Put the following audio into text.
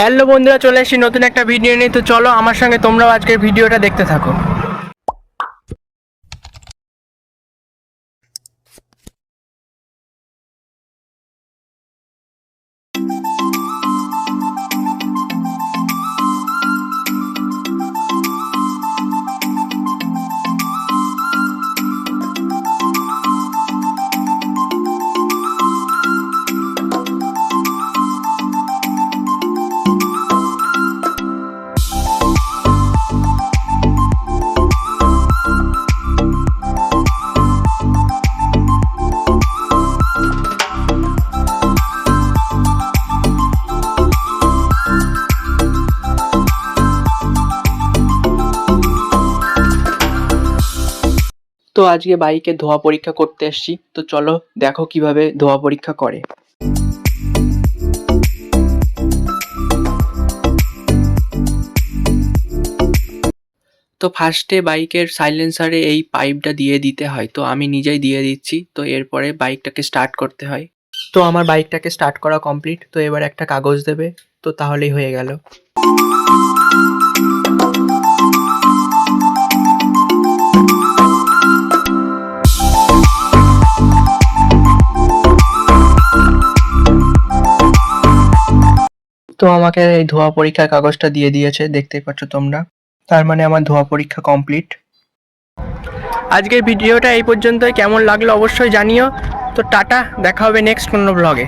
Hello বন্ধুরা, চলে এসেছি নতুন একটা ভিডিও নিয়ে। তো চলো আমার সঙ্গে তোমরাও আজকের ভিডিওটা দেখতে থাকো। তো আজকে বাইকে ধোয়া পরীক্ষা করতে এসেছি। তো চলো দেখো কীভাবে ধোয়া পরীক্ষা করে। তো ফার্স্টে বাইকের সাইলেন্সারে এই পাইপটা দিয়ে দিতে হয়। তো আমি নিজেই দিয়ে দিচ্ছি। তো এরপরে বাইকটাকে স্টার্ট করতে হয়। তো আমার বাইকটাকে স্টার্ট করা কমপ্লিট তো এবার একটা কাগজ দেবে। তো তাহলেই হয়ে গেল। তো আমাকে এই ধোয়া পরীক্ষার কাগজটা দিয়ে দিয়েছে, দেখতেই পাচ্ছ তোমরা। তার মানে আমার ধোয়া পরীক্ষা কমপ্লিট আজকের ভিডিওটা এই পর্যন্তই। কেমন লাগল অবশ্যই জানিও। তো টাটা, দেখা হবে নেক্সট কোনো ব্লগে